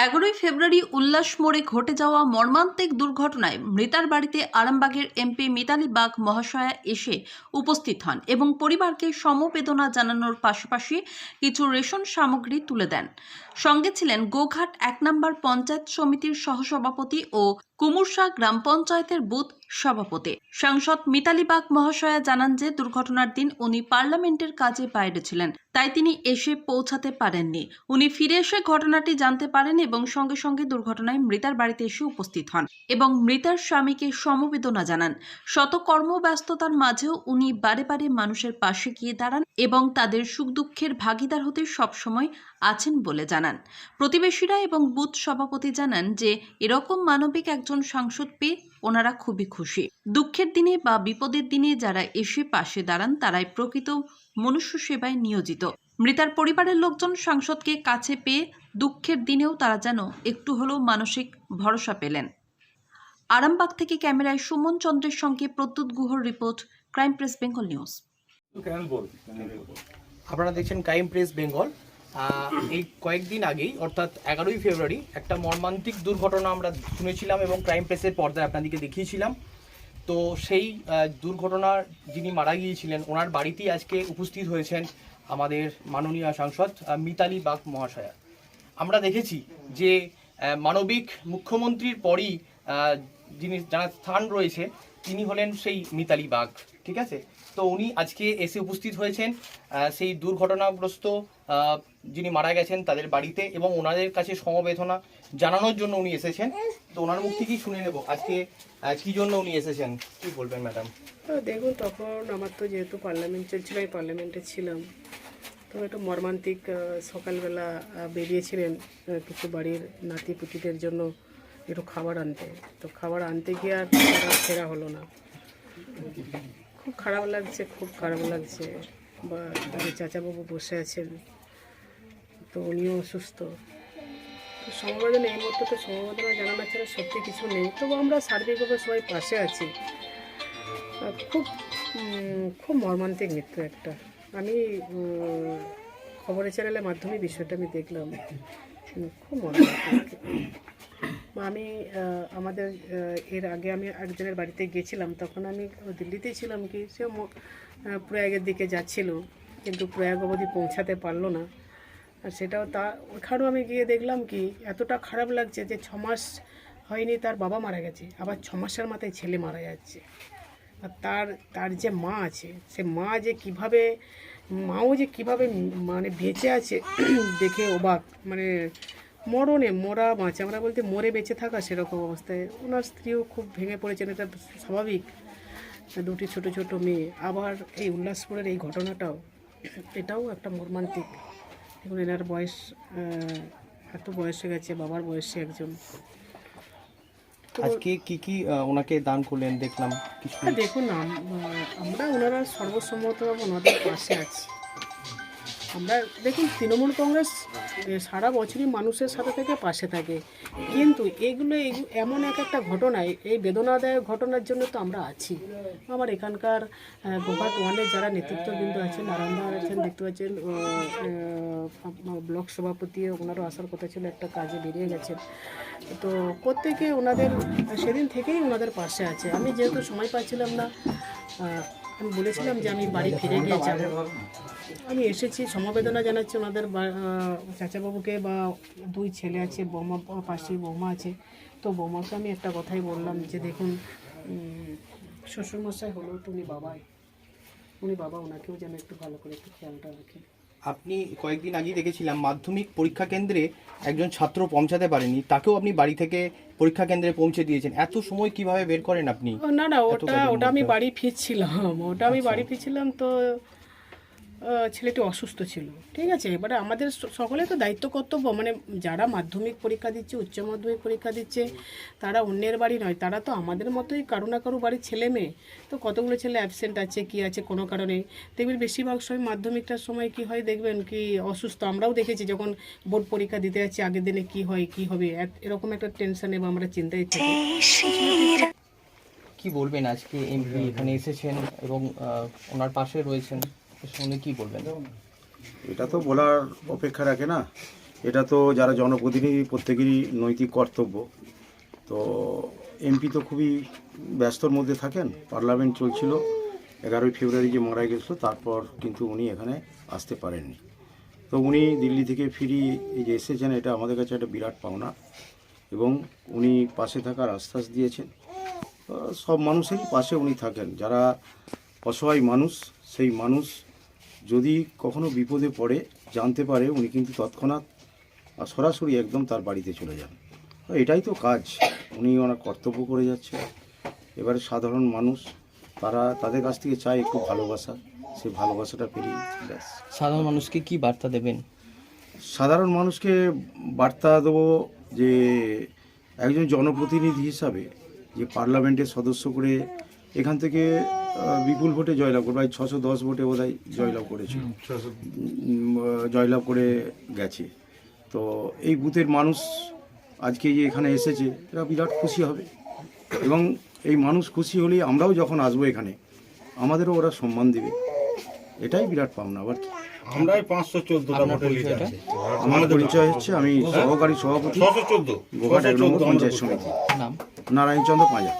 এগারোই ফেব্রুয়ারি উল্লাস মোড়ে ঘটে যাওয়া মর্মান্তিক দুর্ঘটনায় মৃতার বাড়িতে আরামবাগের এমপি মিতালি বাগ মহাশয়া এসে উপস্থিত হন এবং পরিবারকে সমবেদনা জানানোর পাশাপাশি কিছু রেশন সামগ্রী তুলে দেন। সঙ্গে ছিলেন গোঘাট এক নম্বর পঞ্চায়েত সমিতির সহসভাপতি ও কুমুরশা গ্রাম পঞ্চায়েতের বুথ সভাপতি। সাংসদ মিতালি বাগ মহাশয়া জানান যে, দুর্ঘটনার দিন উনি পার্লামেন্টের কাজে বাইরে ছিলেন, তাই তিনি এসে পৌঁছাতে পারেননি। উনি ফিরে এসে ঘটনাটি জানতে পারেন এবং সঙ্গে সঙ্গে দুর্ঘটনায় মৃতার বাড়িতে এসে উপস্থিত হন এবং মৃতার স্বামীকে সমবেদনা জানান। শত কর্মব্যস্ততার মাঝেও উনি বারে বারে মানুষের পাশে গিয়ে দাঁড়ান এবং তাদের সুখ দুঃখের ভাগিদার হতে সবসময় আছেন বলে জানান। প্রতিবেশীরা এবং বুথ সভাপতি জানান যে এরকম মানবিক একজন সাংসদ পেয়ে ওনারা খুবই খুশি। দুঃখের দিনে বা বিপদের দিনে যারা এসে পাশে দাঁড়ান তারাই প্রকৃত মনুষ্য সেবায় নিয়োজিত। মৃতার পরিবারের লোকজন সাংসদকে কাছে পেয়ে দুঃখের দিনেও তারা যেন একটু হলেও মানসিক ভরসা পেলেন। আরামবাগ থেকে ক্যামেরায় সুমন চন্দ্রের সঙ্গে Pradyut গুহর report crime press Bengal news. আপনারা দেখছেন ক্রাইম প্রেস বেঙ্গল। এই কয়েকদিন আগেই, অর্থাৎ এগারোই ফেব্রুয়ারি, একটা মর্মান্তিক দুর্ঘটনা আমরা শুনেছিলাম এবং ক্রাইম প্রেসের পর্দায় আপনাদেরকে দেখিয়েছিলাম। তো সেই দুর্ঘটনার যিনি মারা গিয়েছিলেন, ওনার বাড়িতেই আজকে উপস্থিত হয়েছেন আমাদের মাননীয় সাংসদ মিতালি বাগ মহাশয়া। আমরা দেখেছি যে মানবিক মুখ্যমন্ত্রীর পরই যিনি যার স্থান রয়েছে, তিনি হলেন সেই মিতালি বাগ, ঠিক আছে? তো উনি আজকে এসে উপস্থিত হয়েছেন সেই দুর্ঘটনাগ্রস্ত যিনি মারা গেছেন তাদের বাড়িতে এবং ওনাদের কাছে সমবেদনা জানানোর জন্য উনি এসেছেন। তো ওনার মুখ থেকেই শুনে নেব আজকে কি জন্য উনি এসেছেন? কি বলবেন, ম্যাডাম? তো দেখুন, তখন আমার তো যেহেতু পার্লামেন্ট চলছিল, আমি পার্লামেন্টে ছিলাম। তো একটু মর্মান্তিক সকালবেলা বেরিয়েছিলেন কিছু বাড়ির নাতি পুতিদের জন্য একটু খাবার আনতে। তো খাবার আনতে গিয়ে আর ফেরা হলো না। খুব খারাপ লাগছে, খুব খারাপ লাগছে। বা চাচাবাবু বসে আছেন। তো উনিও অসুস্থ। তো সমবেদনা এই মুহূর্তে তো সমবেদনা জানানো ছাড়া সত্যি কিছু নেই। তবু আমরা সার্বিকভাবে সবাই পাশে আছি। খুব খুব মর্মান্তিক মৃত্যু একটা। আমি খবরের চ্যানেলের মাধ্যমে বিষয়টা আমি দেখলাম। খুব মর্মান্তিক। আমি আমাদের এর আগে আমি একজনের বাড়িতে গেছিলাম তখন আমি দিল্লিতেই ছিলাম কি সে প্রয়াগের দিকে যাচ্ছিল। কিন্তু প্রয়াগ অবধি পৌঁছাতে পারল না। আর সেটাও তা, ওখানেও আমি গিয়ে দেখলাম কি, এতটা খারাপ লাগছে যে ছ মাস হয়নি তার বাবা মারা গেছে, আবার ছ মাসের মাথায় ছেলে মারা যাচ্ছে। আর তার তার যে মা আছে, সে মা যে কীভাবে, মাও যে কীভাবে মানে বেঁচে আছে দেখে অবাক মানে মরণে মরা বাঁচে, আমরা বলতে মরে বেঁচে থাকা সেরকম অবস্থায়। ওনার স্ত্রীও খুব ভেঙে পড়েছেন, এটা স্বাভাবিক। দুটি ছোট ছোট মেয়ে, আবার এই উল্লাসপুরের এই ঘটনাটাও, এটাও একটা মর্মান্তিক। এবং এনার বয়স এত বয়স হয়ে গেছে বাবার বয়সে একজন। আজকে কি কি ওনাকে দান করলেন? দেখলাম কিছু হ্যাঁ, দেখুন আম- আমরা ওনারা সর্বসম্মত ওনাদের পাশে আছি। আমরা দেখুন, তৃণমূল কংগ্রেস সারা বছরই মানুষের সাথে থেকে পাশে থাকে। কিন্তু এগুলো এগু- এমন এক একটা ঘটনায় এই বেদনাদায়ক ঘটনার জন্য তো আমরা আছি। আমার এখানকার গোঘাট ওয়ানের যারা নেতৃত্ববৃন্দ আছেন আরামদা আছেন, দেখতে পাচ্ছেন ব্লক সভাপতি, ওনারও আসার কথা ছিল, একটা কাজে বেরিয়ে গেছেন। তো প্রত্যেকে ওনাদের, সেদিন থেকেই ওনাদের পাশে আছে। আমি যেহেতু সময় পাচ্ছিলাম না আমি বলেছিলাম যে আমি বাড়ি ফিরে গিয়ে যাব। আমি এসেছি সমবেদনা জানাচ্ছি ওনাদের চাচাবাবুকে বা দুই ছেলে আছে বৌমা পাশে বৌমা আছে। তো বৌমাকে আমি একটা কথাই বললাম যে দেখুন শ্বশুরমশাই হলেও তো উনি বাবাই। উনি বাবা ওনাকেও যেন একটু ভালো করে একটু খেয়ালটা রাখেন আপনি কয়েকদিন আগেই দেখেছিলাম মাধ্যমিক পরীক্ষা কেন্দ্রে একজন ছাত্র পৌঁছাতে পারেনি তাকেও আপনি বাড়ি থেকে পরীক্ষা কেন্দ্রে পৌঁছে দিয়েছেন। এত সময় কীভাবে বের করেন আপনি? না না ওটা ওটা আমি বাড়ি ফিরছিলাম ওটা আমি বাড়ি ফিরছিলাম তো ছেলেটি অসুস্থ ছিল। ঠিক আছে? এবারে আমাদের সকলে তো দায়িত্ব কর্তব্য। মানে যারা মাধ্যমিক পরীক্ষা দিচ্ছে উচ্চ মাধ্যমিক পরীক্ষা দিচ্ছে তারা অন্যের বাড়ি নয়। তারা তো আমাদের মতোই কারও না কারও বাড়ির ছেলে মেয়ে। তো কতগুলো ছেলে অ্যাবসেন্ট আছে কি আছে কোনো কারণে? দেখবেন বেশিরভাগ সময় মাধ্যমিকটার সময় কি হয় দেখবেন কি অসুস্থ। আমরাও দেখেছি যখন বোর্ড পরীক্ষা দিতে যাচ্ছি আগের দিনে কি হয় কি হবে এক- এরকম একটা টেনশনে বা আমরা চিন্তায় থাকি। কি বলবেন আজকে এমপি? এখানে এসেছেন এবং ওনার পাশে রয়েছেন। শুনে কি বলবেন? এটা তো বলার অপেক্ষা রাখে না। এটা তো যারা জনপ্রতিনিধি, প্রত্যেকেরই নৈতিক কর্তব্য। তো এমপি তো খুবই ব্যস্তর মধ্যে থাকেন। পার্লামেন্ট চলছিল। এগারোই ফেব্রুয়ারি যে মারা গেছিল, তারপর কিন্তু উনি এখানে আসতে পারেননি। তো উনি দিল্লি থেকে ফিরি যে এসেছেন, এটা আমাদের কাছে একটা বিরাট পাওনা। এবং উনি পাশে থাকার আশ্বাস দিয়েছেন। সব মানুষেরই পাশে উনি থাকেন। যারা অসহায় মানুষ, সেই মানুষ যদি কখনো বিপদে পড়ে জানতে পারে উনি কিন্তু তৎক্ষণাৎ আর সরাসরি একদম তার বাড়িতে চলে যান। এটাই তো কাজ। উনি ওনার কর্তব্য করে যাচ্ছে। এবারে সাধারণ মানুষ তারা তাদের কাছ থেকে চায় একটু ভালোবাসা। সে ভালোবাসাটা পেরিয়ে ব্যাস। সাধারণ মানুষকে কি বার্তা দেবেন? সাধারণ মানুষকে বার্তা দেবো যে একজন জনপ্রতিনিধি হিসাবে যে পার্লামেন্টের সদস্য করে এখান থেকে বিপুল ভোটে জয়লাভ করে প্রায় ছশো দশ ভোটে বোধ হয় জয়লাভ করেছিল। জয়লাভ করে গেছে। তো এই বুথের মানুষ আজকে যে এখানে এসেছে এরা বিরাট খুশি হবে। এবং এই মানুষ খুশি হলেই আমরাও যখন আসব এখানে আমাদেরও ওরা সম্মান দেবে। এটাই বিরাট পাওনা আবার কি? আমরা পাঁচশো চোদ্দটা আমার পরিচয় হচ্ছে আমি সহকারী সভাপতি গোঘাট এক নম্বর পঞ্চায়েত সমিতি। নারায়ণচন্দ্র পাঁজা।